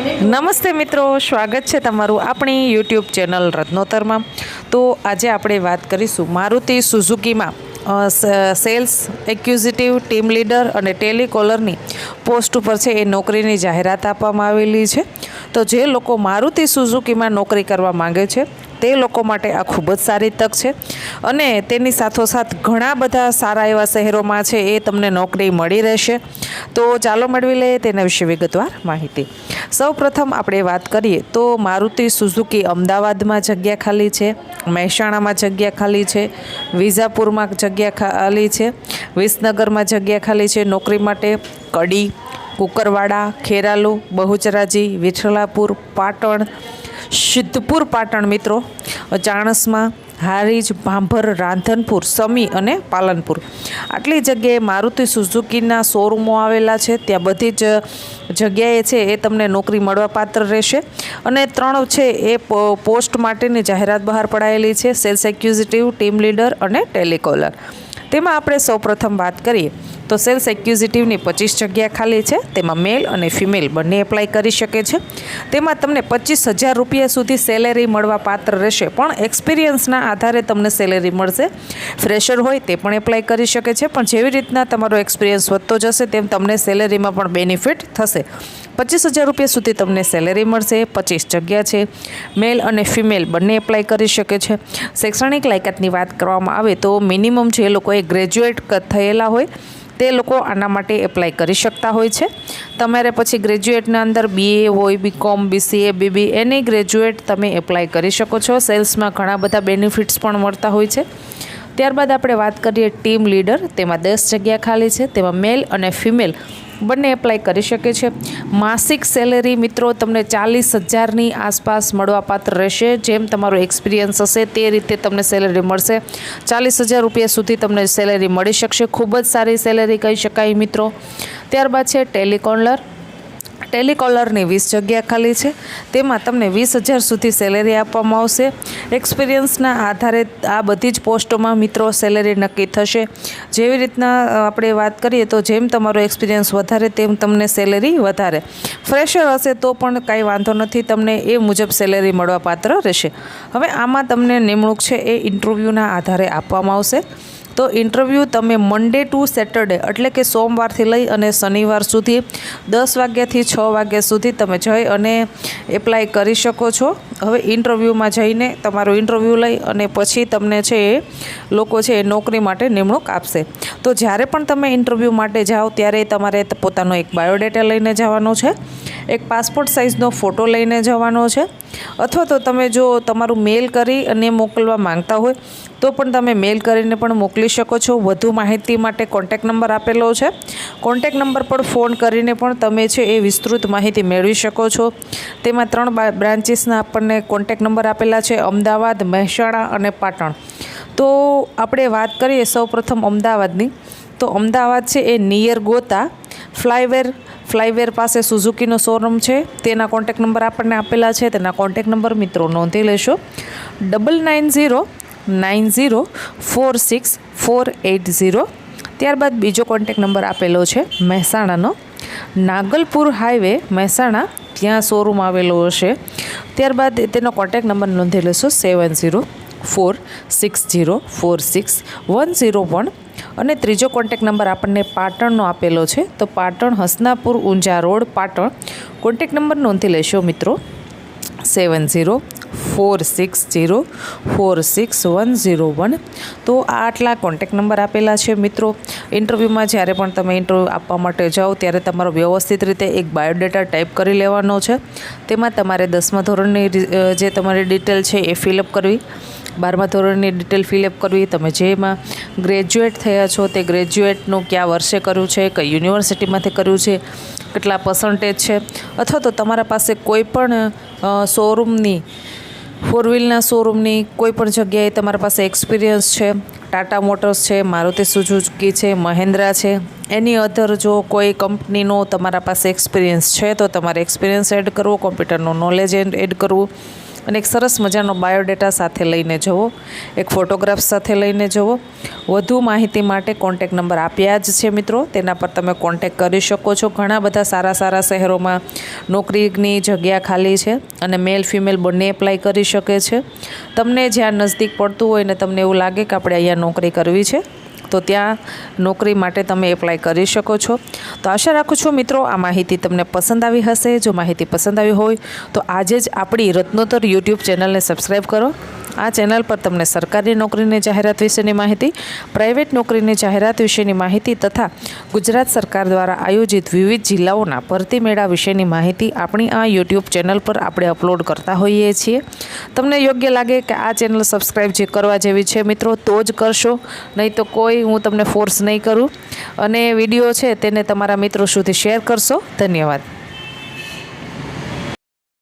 નમસ્તે મિત્રો, સ્વાગત છે તમારું આપણી યુટ્યુબ ચેનલ રત્નોતરમાં. તો આજે આપણે વાત કરીશું મારુતિ સુઝુકીમાં સેલ્સ એક્ઝિક્યુટિવ ટીમ લીડર અને ટેલિકોલરની પોસ્ટ ઉપર છે એ નોકરીની જાહેરાત આપવામાં આવેલી છે. તો જે લોકો મારુતિ સુઝુકીમાં નોકરી કરવા માંગે છે તે લોકો માટે આ ખૂબ જ સારી તક છે. અને તેની સાથોસાથ ઘણા બધા સારા એવા શહેરોમાં છે એ તમને નોકરી મળી રહેશે. તો ચાલો મેળવી લઈએ તેના વિશે વિગતવાર માહિતી. સૌ પ્રથમ આપણે વાત કરીએ તો મારુતિ સુઝુકી અમદાવાદમાં જગ્યા ખાલી છે, મહેસાણામાં જગ્યા ખાલી છે વિઝાપુરમાં જગ્યા ખાલી છે, વિસનગરમાં જગ્યા ખાલી છે નોકરી માટે કડી, કુકરવાડા, ખેરાલુ, બહુચરાજી વિઠલાપુર પાટણ સિદ્ધપુર પાટણ મિત્રો ચાણસમાં હારીજ, ભાંભર, રાંધનપુર, સમી અને પાલનપુર. આટલી જગ્યાએ મારુતિ સુઝુકીના શોરૂમો આવેલા છે. ત્યાં બધી જ જગ્યાએ છે એ તમને નોકરી મળવાપાત્ર રહેશે. અને ત્રણ છે એ પોસ્ટ માટેની જાહેરાત બહાર પડાયેલી છે. સેલ્સ એક્યુઝિટિવ, ટીમ લીડર અને ટેલિકોલર. તેમાં આપણે સૌપ્રથમ વાત કરીએ. તો સેલ્સ એક્યુઝિટિવની પચીસ જગ્યા ખાલી છે. તેમાં મેલ અને ફિમેલ બંને એપ્લાય કરી શકે છે. તેમાં તમને પચીસ હજાર રૂપિયા સુધી સેલેરી મળવા પાત્ર રહેશે, પણ એક્સપિરિયન્સના આધારે તમને સેલેરી મળશે. ફ્રેશર હોય તે પણ એપ્લાય કરી શકે છે, પણ જેવી રીતના તમારો એક્સપિરિયન્સ વધતો જશે, તેમ તમને સેલેરીમાં પણ બેનિફિટ થશે. પચીસ હજાર રૂપિયા સુધી તમને સેલેરી મળશે, પચીસ જગ્યા છે. મેલ અને ફિમેલ બંને એપ્લાય કરી શકે છે. શૈક્ષણિક લાયકાતની વાત કરવામાં આવે તો મિનિમમ જે લોકોએ ગ્રેજ્યુએટ થયેલા હોય તે લોકો આના માટે એપ્લાય કરી શકતા હોય છે. તમારે પછી ગ્રેજ્યુએટના અંદર બીએ હોય બીકોમ બીસીએ બીબી એની ગ્રેજ્યુએટ તમે એપ્લાય કરી શકો છો. સેલ્સમાં ઘણા બધા બેનિફિટ્સ પણ મળતા હોય છે. ત્યારબાદ આપણે વાત કરીએ ટીમ લીડર. તેમાં દસ જગ્યા ખાલી છે. તેમાં મેલ અને ફિમેલ બંને એપ્લાય કરી શકે છે. માસિક સેલેરી મિત્રો તમને ચાલીસ હજારની આસપાસ મળવાપાત્ર રહેશે. જેમ તમારો એક્સપિરિયન્સ હશે તે રીતે તમને સેલેરી મળશે. ચાલીસ હજાર રૂપિયા સુધી તમને સેલેરી મળી શકશે. ખૂબ જ સારી સેલેરી કહી શકાય મિત્રો. ત્યારબાદ છે ટેલિકોલર. ટેલિકોલરની વીસ જગ્યા ખાલી છે. તેમાં તમને વીસ હજાર સુધી સેલેરી આપવામાં આવશે. એક્સપિરિયન્સના આધારે આ બધી જ પોસ્ટોમાં મિત્રો સેલેરી નક્કી થશે. જેવી રીતના આપણે વાત કરીએ તો જેમ તમારો એક્સપિરિયન્સ વધારે, તેમ તમને સેલેરી વધારે. ફ્રેશર હશે તો પણ કાંઈ વાંધો નથી, તમને એ મુજબ સેલેરી મળવા પાત્ર રહેશે. હવે આમાં તમને નિમણૂક છે એ ઇન્ટરવ્યૂના આધારે આપવામાં આવશે. તો ઇન્ટરવ્યૂ તમે મંડે ટુ સેટરડે એટલે કે સોમવારથી લઈ અને શનિવાર સુધી, દસ વાગ્યાથી છ વાગ્યા સુધી તમે જઈ અને એપ્લાય કરી શકો છો. હવે ઇન્ટરવ્યૂમાં જઈને તમારું ઇન્ટરવ્યૂ લઈ અને પછી તમને છે એ લોકો છે એ નોકરી માટે નિમણૂક આપશે. તો જ્યારે પણ તમે ઇન્ટરવ્યૂ માટે જાઓ, ત્યારે તમારે પોતાનો એક બાયોડેટા લઈને જવાનો છે. એક પાસપોર્ટ સાઇઝનો ફોટો લઈને જવાનો છે. અથવા તો તમે જો તમારું મેલ કરી અને મોકલવા માંગતા હોય, તો પણ તમે મેલ કરીને પણ મોકલી શકો છો. વધુ માહિતી માટે કોન્ટેક નંબર આપેલો છે. કોન્ટેક નંબર પર ફોન કરીને પણ તમે છે એ વિસ્તૃત માહિતી મેળવી શકો છો. તેમાં ત્રણ બ્રાન્ચીસના આપણને કોન્ટેક નંબર આપેલા છે. અમદાવાદ, મહેસાણા અને પાટણ. તો આપણે વાત કરીએ સૌપ્રથમ અમદાવાદની. તો અમદાવાદ છે એ નિયર ગોતા. ફ્લાયવેર ફ્લાયવેર પાસે સુઝુકીનો શોરૂમ છે. તેના કોન્ટેક નંબર આપણને આપેલા છે. તેના કોન્ટેક નંબર મિત્રો નોંધી લેશો. Double nine zero nine zero four six four eight zero ત્યારબાદ બીજો કોન્ટેક નંબર આપેલો છે મહેસાણાનો. નાગલપુર હાઈવે મહેસાણા, ત્યાં શોરૂમ આવેલો હશે. ત્યારબાદ તેનો કોન્ટેક નંબર નોંધી લેશો seven zero four six zero four six one zero one અને ત્રીજો કોન્ટેક નંબર આપણને પાટણનો આપેલો છે. તો Patan Hasnapur Unjha road, Patan. Contact number નોંધી લેશો મિત્રો. Seven zero four six zero four six one zero one. તો આ આટલા કોન્ટેક નંબર આપેલા છે મિત્રો. ઇન્ટરવ્યૂમાં જ્યારે પણ તમે ઇન્ટરવ્યૂ આપવા માટે જાઓ, ત્યારે તમારો વ્યવસ્થિત રીતે એક બાયોડેટા ટાઈપ કરી લેવાનો છે. તેમાં તમારે દસમા ધોરણની જે તમારી ડિટેલ છે એ ફિલઅપ કરવી. બારમા ધોરણની ડિટેલ ફિલઅપ કરવી, તમે જેમાં ગ્રેજ્યુએટ થયા છો તે ગ્રેજ્યુએટનું કયા વર્ષે કર્યું છે, કઈ યુનિવર્સિટીમાંથી કર્યું છે, કેટલા પર્સન્ટેજ છે? અથવા તો તમારા પાસે કોઈ પણ શોરૂમની ફોર વ્હીલના શોરૂમની કોઈ પણ જગ્યાએ તમારા પાસે એક્સપિરિયન્સ છે? ટાટા મોટર્સ છે મારુતિ સુઝુકી છે મહેન્દ્રા છે એની અધર જો કોઈ કંપનીનો તમારા પાસે એક્સપિરિયન્સ છે, તો તમારે એક્સપિરિયન્સ એડ કરવો કોમ્પ્યુટરનું નોલેજ એડ કરવું. અને એક સરસ મજાનો બાયોડેટા સાથે લઈને જવો એક ફોટોગ્રાફ સાથે લઈને જવો વધુ માહિતી માટે કોન્ટેક નંબર આપ્યા જ છે મિત્રો. તેના પર તમે કોન્ટેક કરી શકો છો. ઘણા બધા સારા સારા શહેરોમાં નોકરીની જગ્યા ખાલી છે અને મેલ ફિમેલ બંને એપ્લાય કરી શકે છે. તમને જ્યાં નજદીક પડતું હોય ને તમને એવું લાગે કે આપણે અહીંયા નોકરી કરવી છે તો ત્યાં નોકરી માટે તમે એપ્લાય કરી શકો છો. તો આશા રાખું છું મિત્રો, આ માહિતી તમને પસંદ આવી હશે. જો માહિતી પસંદ આવી હોય, તો આજે જ આપણી રત્નોત્તર યુટ્યુબ ચેનલને સબસ્ક્રાઈબ કરો. આ ચેનલ પર તમને સરકારી નોકરીની જાહેરાત વિશેની માહિતી, પ્રાઇવેટ નોકરીની જાહેરાત વિશેની માહિતી તથા ગુજરાત સરકાર દ્વારા આયોજિત વિવિધ જિલ્લાઓના ભરતી મેળા વિશેની માહિતી આપણી આ યુટ્યુબ ચેનલ પર આપણે અપલોડ કરતા હોઈએ છીએ. તમને યોગ્ય લાગે કે આ ચેનલ સબસ્ક્રાઈબ જે કરવા જેવી છે મિત્રો, તો જ કરશો. નહીં તો કોઈ હું તમને ફોર્સ નહીં કરું. અને વીડિયો છે તેને તમારા મિત્રો સુધી શેર કરશો. ધન્યવાદ.